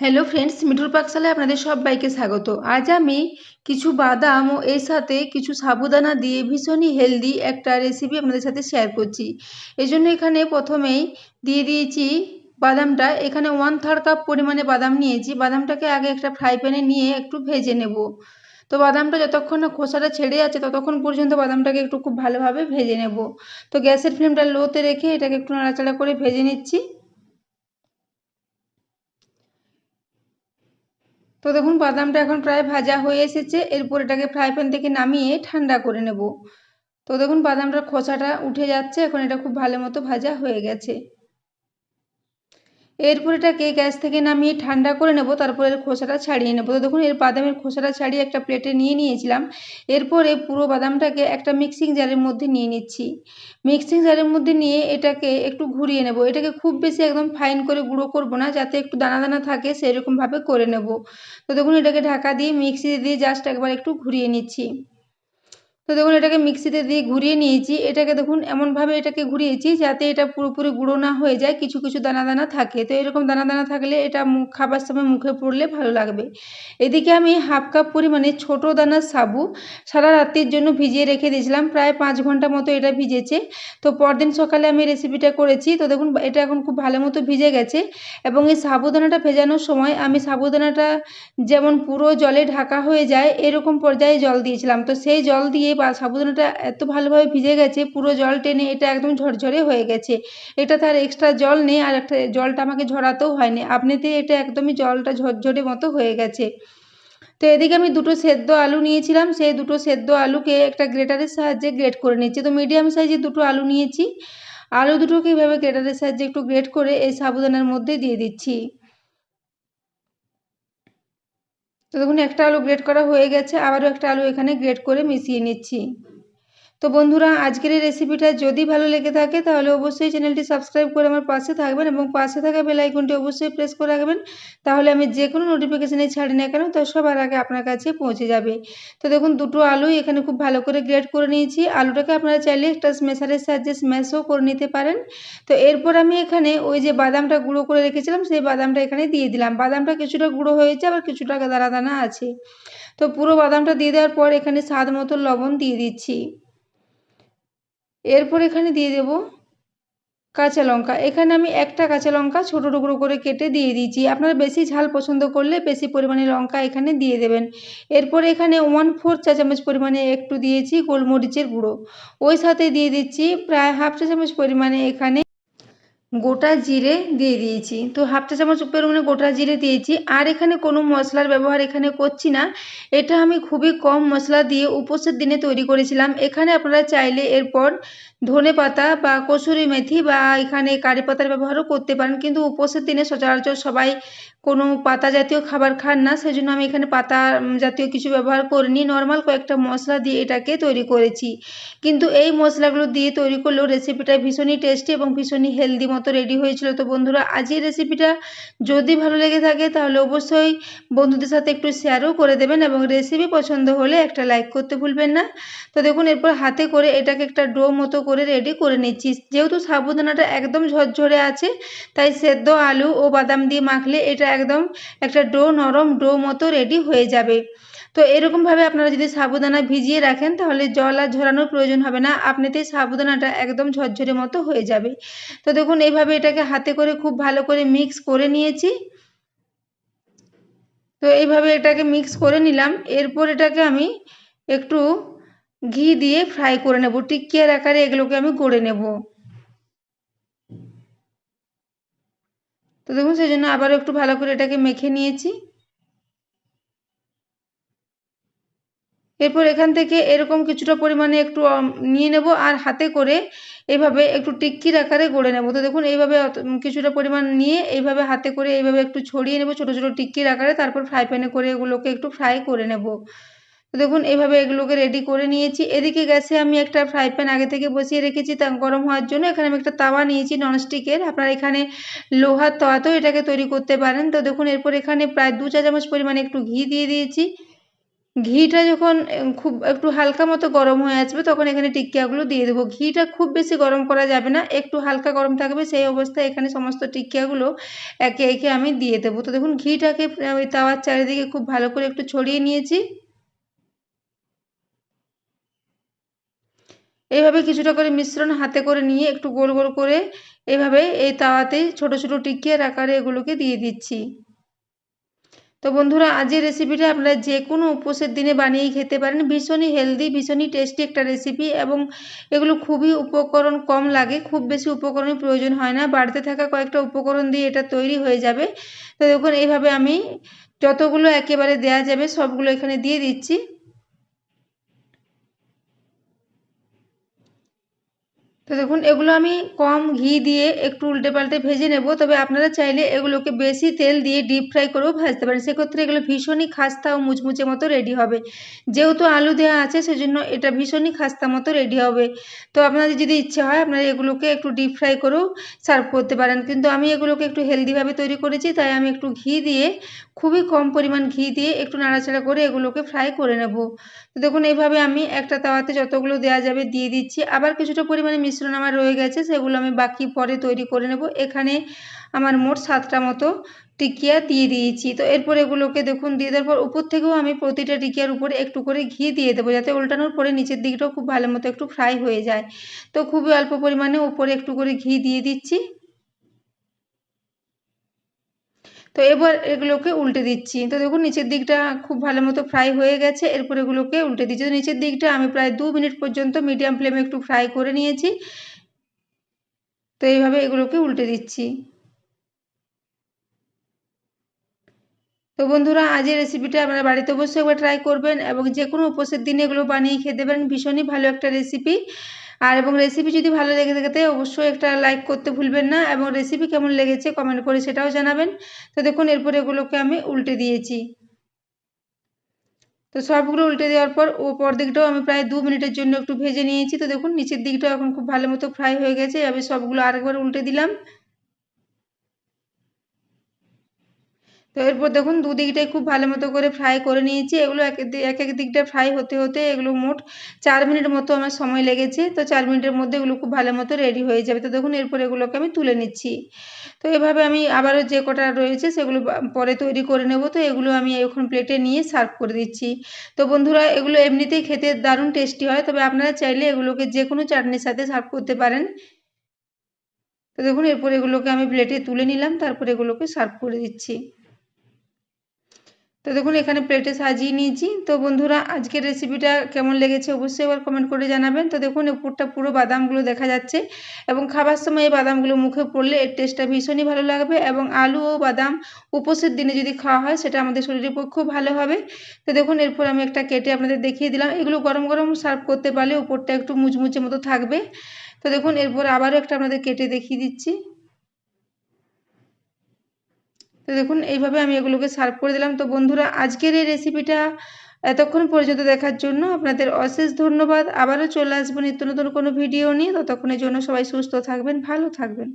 Hello friends মিঠুর পাকশালায় আপনাদের সবাইকে স্বাগত আজ আমি কিছু বাদাম ও এর সাথে কিছু সাবুদানা দিয়ে ভীষণই হেলদি একটা রেসিপি আপনাদের সাথে শেয়ার করছি এই জন্য এখানে প্রথমেই দিয়ে দিয়েছি বাদামটা এখানে ওয়ান থার্ড কাপ পরিমাণে বাদাম নিয়েছি বাদামটাকে আগে একটা ফ্রাই প্যানে নিয়ে একটু ভেজে নেব তো বাদামটা যতক্ষণ না খোসাটা ছেড়ে যাচ্ছে ততক্ষণ পর্যন্ত বাদামটাকে একটু খুব ভালোভাবে ভেজে নেব তো গ্যাসের ফ্লেমটা লোতে রেখে এটাকে একটু নাড়াচাড়া করে ভেজে নিচ্ছি তো দেখুন, বাদামটা এখন প্রায় ভাজা হয়ে এসেছে। এরপর এটাকে ফ্রাই প্যান থেকে নামিয়ে ঠান্ডা করে নেব। তো দেখুন, বাদামটার খোসাটা উঠে যাচ্ছে। এখন এটা খুব ভালো মতো ভাজা হয়ে গেছে। এরপর এটাকে গ্যাস থেকে নামিয়ে ঠান্ডা করে নেব, তারপর এর খোসাটা ছাড়িয়ে নেব। তো দেখুন, এর বাদামের খোসাটা ছাড়িয়ে একটা প্লেটে নিয়ে নিয়েছিলাম। এরপরে পুরো বাদামটাকে একটা মিক্সিং জারের মধ্যে নিয়ে নিচ্ছি। মিক্সিং জারের মধ্যে নিয়ে এটাকে একটু ঘুরিয়ে নেব। এটাকে খুব বেশি একদম ফাইন করে গুঁড়ো করব না, যাতে একটু দানা দানা থাকে, সেরকমভাবে করে নেব। তো দেখুন, এটাকে ঢাকা দিয়ে মিক্সি দিয়ে জাস্ট একবার একটু ঘুরিয়ে নিচ্ছি। তো দেখুন, এটাকে মিক্সিতে দিয়ে ঘুরিয়ে নিয়েছি। এটাকে দেখুন, এমনভাবে এটাকে ঘুরিয়েছি যাতে এটা পুরোপুরি গুঁড়ো না হয়ে যায়, কিছু কিছু দানা দানা থাকে। তো এরকম দানা দানা থাকলে এটা খাবার সময় মুখে পড়লে ভালো লাগবে। এদিকে আমি হাফ কাপ পরিমাণে ছোট দানার সাবু সারা রাত্রির জন্য ভিজিয়ে রেখে দিয়েছিলাম। প্রায় পাঁচ ঘণ্টা মতো এটা ভিজেছে। তো পরদিন সকালে আমি রেসিপিটা করেছি। তো দেখুন, এটা এখন খুব ভালো মতো ভিজে গেছে এবং এই সাবুদানাটা ভেজানোর সময় আমি সাবুদানাটা যেমন পুরো জলে ঢাকা হয়ে যায়, এরকম পর্যায়ে জল দিয়েছিলাম। তো সেই জল দিয়ে সাবুদানাটা এত ভালোভাবে ভিজে গেছে, পুরো জল টেনে এটা একদম ঝরঝরে হয়ে গেছে। এটা তার এক্সট্রা জল নেই আর একটা জলটা আমাকে ঝরাতেও হয়নি। আপনিতে এটা একদমই জলটা ঝরঝরে মতো হয়ে গেছে। তো এদিকে আমি দুটো সেদ্ধ আলু নিয়েছিলাম, সেই দুটো সেদ্ধ আলুকে একটা গ্রেটারের সাহায্যে গ্রেট করে নিচ্ছি। তো মিডিয়াম সাইজে দুটো আলু নিয়েছি। আলু দুটোকে এইভাবে গ্রেটারের সাহায্যে একটু গ্রেট করে এই সাবুদানার মধ্যে দিয়ে দিচ্ছি। তো দেখুন, একটা আলু গ্রেট করা হয়ে গেছে। আবারও একটা আলু এখানে গ্রেট করে মিশিয়ে নিচ্ছি। তো বন্ধুরা, আজকের এই রেসিপিটা যদি ভালো লেগে থাকে, তাহলে অবশ্যই চ্যানেলটি সাবস্ক্রাইব করে আমার পাশে থাকবেন এবং পাশে থাকা বেল আইকনটি অবশ্যই প্রেস করে রাখবেন। তাহলে আমি যে কোনো নোটিফিকেশানে ছাড়ি না কেন, তো সবার আগে আপনার কাছে পৌঁছে যাবে। তো দেখুন, দুটো আলু এখানে খুব ভালো করে গ্রেড করে নিয়েছি। আলুটাকে আপনারা চাইলে একটা স্মেশারের সাহায্যে স্ম্যাশও করে নিতে পারেন। তো এরপর আমি এখানে ওই যে বাদামটা গুঁড়ো করে রেখেছিলাম, সেই বাদামটা এখানে দিয়ে দিলাম। বাদামটা কিছুটা গুঁড়ো হয়েছে, আবার কিছুটা দানা দানা আছে। তো পুরো বাদামটা দিয়ে দেওয়ার পর এখানে স্বাদ মতো লবণ দিয়ে দিচ্ছি। এরপর এখানে দিয়ে দেব কাঁচা লঙ্কা। এখানে আমি একটা কাঁচা লঙ্কা ছোটো টুকরো করে কেটে দিয়ে দিয়েছি। আপনারা বেশি ঝাল পছন্দ করলে বেশি পরিমাণে লঙ্কা এখানে দিয়ে দেবেন। এরপর এখানে ওয়ান ফোর চা চামচ পরিমাণে একটু দিয়েছি গোলমরিচের গুঁড়ো। ওই সাথে দিয়ে দিচ্ছি প্রায় হাফ চা চামচ পরিমাণে এখানে গোটা জিরে দিয়ে দিয়েছি। তো হাফ চা চামচ পরিমাণে গোটা জিরে দিয়েছি। আর এখানে কোনো মশলার ব্যবহার এখানে করছি না। এটা আমি খুবই কম মশলা দিয়ে উপোসের দিনে তৈরি করেছিলাম। এখানে আপনারা চাইলে এরপর ধনে পাতা বা কসুরি মেথি বা এখানে কারি পাতার ব্যবহারও করতে পারেন। কিন্তু উপোসের দিনে সচরাচর সবাই কোনো পাতা জাতীয় খাবার খান না। সেই জন্য আমি এখানে পাতা জাতীয় কিছু ব্যবহার করিনি। নর্মাল কয়েকটা মশলা দিয়ে এটাকে তৈরি করেছি। কিন্তু এই মশলাগুলো দিয়ে তৈরি করলেও রেসিপিটা ভীষণই টেস্টি এবং ভীষণই হেলদি রেডি হয়েছিল। তো বন্ধুরা, আজ এই রেসিপিটা যদি ভালো লেগে থাকে, তাহলে অবশ্যই বন্ধুদের সাথে একটু শেয়ারও করে দেবেন এবং রেসিপি পছন্দ হলে একটা লাইক করতে ভুলবেন না। তো দেখুন, এরপর হাতে করে এটাকে একটা ডো মতো করে রেডি করে নিচ্ছি। যেহেতু সাবুদানাটা একদম ঝরঝরে আছে, তাই সেদ্ধ আলু ও বাদাম দিয়ে মাখলে এটা একদম একটা ডো নরম ডো মতো রেডি হয়ে যাবে। তো এরকমভাবে আপনারা যদি সাবুদানা ভিজিয়ে রাখেন, তাহলে জল আর ঝরানোর প্রয়োজন হবে না। আপনিতেই সাবুদানাটা একদম ঝরঝরে মতো হয়ে যাবে। তো দেখুন এইভাবে এটাকে হাতে করে খুব ভালো করে মিক্স করে নিয়েছি। তো এইভাবে এটাকে মিক্স করে নিলাম। এরপর এটাকে আমি একটু ঘি দিয়ে ফ্রাই করে নেব। টিকিয়ার আকারে এগুলোকে আমি গড়ে নেব। তো দেখুন, সেই জন্য আবারও একটু ভালো করে এটাকে মেখে নিয়েছি। এরপর এখান থেকে এরকম কিছুটা পরিমাণে একটু নিয়ে নেব আর হাতে করে এইভাবে একটু টিক্কির আকারে গড়ে নেব। তো দেখুন, এইভাবে কিছুটা পরিমাণ নিয়ে এইভাবে হাতে করে এইভাবে একটু ছড়িয়ে নেব, ছোটো ছোটো টিক্কির আকারে। তারপর ফ্রাই প্যানে করে এগুলোকে একটু ফ্রাই করে নেব। তো দেখুন, এইভাবে এগুলোকে রেডি করে নিয়েছি। এদিকে গ্যাসে আমি একটা ফ্রাই প্যান আগে থেকে বসিয়ে রেখেছি তা, গরম হওয়ার জন্য। এখানে আমি একটা তাওয়া নিয়েছি ননস্টিকের আপনারা এখানে লোহার তাওয়াতেও এটাকে তৈরি করতে পারেন। তো দেখুন, এরপর এখানে প্রায় দু চা চামচ পরিমাণে একটু ঘি দিয়ে দিয়েছি। ঘিটা যখন খুব একটু হালকা মতো গরম হয়ে আসবে তখন এখানে টিকিয়াগুলো দিয়ে দেবো। ঘিটা খুব বেশি গরম করা যাবে না, একটু হালকা গরম থাকবে সেই অবস্থায় এখানে সমস্ত টিকিয়াগুলো একে একে আমি দিয়ে দেবো। তো দেখুন ঘিটাকে ওই তাওয়ার চারিদিকে খুব ভালো করে একটু ছড়িয়ে নিয়েছি। এইভাবে কিছুটা করে মিশ্রণ হাতে করে নিয়ে একটু গোল গোল করে এভাবে এই তাওয়াতে ছোট ছোট টিকিয়ার আকারে এগুলোকে দিয়ে দিচ্ছি। তো বন্ধুরা আজকের রেসিপিটা আপনারা যে কোনো উপোসের দিনে বানিয়ে খেতে পারেন। ভীষণই হেলদি ভীষণই টেস্টি একটা রেসিপি এবং এগুলো খুবই উপকরণ কম লাগে। খুব বেশি উপকরণের প্রয়োজন হয় না। বাড়িতে থাকা কয়েকটা উপকরণ দিয়ে এটা তৈরি হয়ে যাবে। তো দেখুন, এইভাবে আমি যতগুলো একেবারে দেয়া যাবে সবগুলো এখানে দিয়ে দিচ্ছি। তো দেখুন, এগুলো আমি কম ঘি দিয়ে একটু উল্টে পাল্টে ভেজে নেব। তবে আপনারা চাইলে এগুলোকে বেশি তেল দিয়ে ডিপ ফ্রাই করেও ভাজতে পারেন। সেক্ষেত্রে এগুলো ভীষণই খাস্তা ও মুচমুচে মতো রেডি হবে। যেহেতু আলু দেওয়া আছে, সেজন্য এটা ভীষণই খাস্তা মতো রেডি হবে। তো আপনাদের যদি ইচ্ছে হয়, আপনারা এগুলোকে একটু ডিপ ফ্রাই করেও সার্ভ করতে পারেন। কিন্তু আমি এগুলোকে একটু হেলদিভাবে তৈরি করেছি, তাই আমি একটু ঘি দিয়ে, খুবই কম পরিমাণ ঘি দিয়ে একটু নাড়াচাড়া করে এগুলোকে ফ্রাই করে নেব। তো দেখুন, এইভাবে আমি একটা তাওয়াতে যতগুলো দেওয়া যাবে দিয়ে দিচ্ছি। আবার কিছুটা পরিমাণে মিশ্রণ আমার রয়ে গেছে, সেগুলো আমি বাকি পরে তৈরি করে নেব। এখানে আমার মোট সাতটা মতো টিকিয়া দিয়ে দিয়েছি। তো এরপর এগুলোকে দেখুন, দিয়ে দেওয়ার পর উপর থেকেও আমি প্রতিটা টিকিয়ার উপরে একটু করে ঘি দিয়ে দেবো, যাতে উল্টানোর পরে নিচের দিকটাও খুব ভালো মতো একটু ফ্রাই হয়ে যায়। তো খুবই অল্প পরিমাণে উপরে একটু করে ঘি দিয়ে দিচ্ছি। তো এবার এগুলোকে উল্টে দিচ্ছি। তো দেখুন, নিচের দিকটা খুব ভালো মতো ফ্রাই হয়ে গেছে। এরপর এগুলোকে উল্টে দিচ্ছি। তো নিচের দিকটা আমি প্রায় দু মিনিট পর্যন্ত মিডিয়াম ফ্লেমে একটু ফ্রাই করে নিয়েছি। তো এইভাবে এগুলোকে উল্টে দিচ্ছি। তো বন্ধুরা আজের রেসিপিটা আপনারা বাড়িতে অবশ্যই একবার ট্রাই করবেন এবং যে কোনো উপোসের দিনে এগুলো বানিয়ে খেতে পারেন ভীষণই ভালো একটা রেসিপি আর এবং রেসিপি যদি ভালো লেগে থাকে অবশ্যই একটা লাইক করতে ভুলবেন না। এবং রেসিপি কেমন লেগেছে কমেন্ট করে সেটাও জানাবেন। তো দেখুন, এরপর এগুলোকে আমি উল্টে দিয়েছি। তো সবগুলো উল্টে দেওয়ার পর ওপর দিকটাও আমি প্রায় দু মিনিটের জন্য একটু ভেজে নিয়েছি। তো দেখুন, নিচের দিকটাও এখন খুব ভালো মতো ফ্রাই হয়ে গেছে। আমি সবগুলো আরেকবার উল্টে দিলাম। তো এরপর দেখুন দুদিকটাই খুব ভালো মতো করে ফ্রাই করে নিয়েছি। এগুলো এক এক এক দিকটা ফ্রাই হতে হতে এগুলো মোট চার মিনিট মতো আমার সময় লেগেছে। তো চার মিনিটের মধ্যে এগুলো খুব ভালো মতো রেডি হয়ে যাবে। তো দেখুন এরপর এগুলোকে আমি তুলে নিচ্ছি। তো এভাবে আমি আবারও যে কটা রয়েছে সেগুলো পরে তৈরি করে নেব। তো এগুলো আমি এখন প্লেটে নিয়ে সার্ভ করে দিচ্ছি। তো বন্ধুরা, এগুলো এমনিতেই খেতে দারুণ টেস্টি হয়। তবে আপনারা চাইলে এগুলোকে যে কোনো চাটনির সাথে সার্ভ করতে পারেন। তো দেখুন এরপর এগুলোকে আমি প্লেটে তুলে নিলাম। তারপর এগুলোকে সার্ভ করে দিচ্ছি। তো দেখুন, এখানে প্লেটে সাজিয়ে নিয়েছি। তো বন্ধুরা, আজকের রেসিপিটা কেমন লেগেছে অবশ্যই এবার কমেন্ট করে জানাবেন। তো দেখুন, উপরটা পুরো বাদামগুলো দেখা যাচ্ছে এবং খাবার সময় এই বাদামগুলো মুখে পড়লে এর টেস্টটা ভীষণই ভালো লাগবে এবং আলু ও বাদাম উপোসের দিনে যদি খাওয়া হয়, সেটা আমাদের শরীরের পক্ষেও ভালো হবে। তো দেখুন, এরপর আমি একটা কেটে আপনাদের দেখিয়ে দিলাম। এগুলো গরম গরম সার্ভ করতে পারলে উপরটা একটু মুচমুচে মতো থাকবে। তো দেখুন, এরপর আবারও একটা আপনাদের কেটে দেখিয়ে দিচ্ছি। তো দেখুন, এইভাবে আমি এগুলোকে সার্ভ করে দিলাম। তো বন্ধুরা, আজকের এই রেসিপিটা এতক্ষণ পর্যন্ত দেখার জন্য আপনাদের অশেষ ধন্যবাদ। আবারও চলে আসব নিত্য নতুন কোনো ভিডিও নিয়ে। ততক্ষণের জন্য সবাই সুস্থ থাকবেন, ভালো থাকবেন।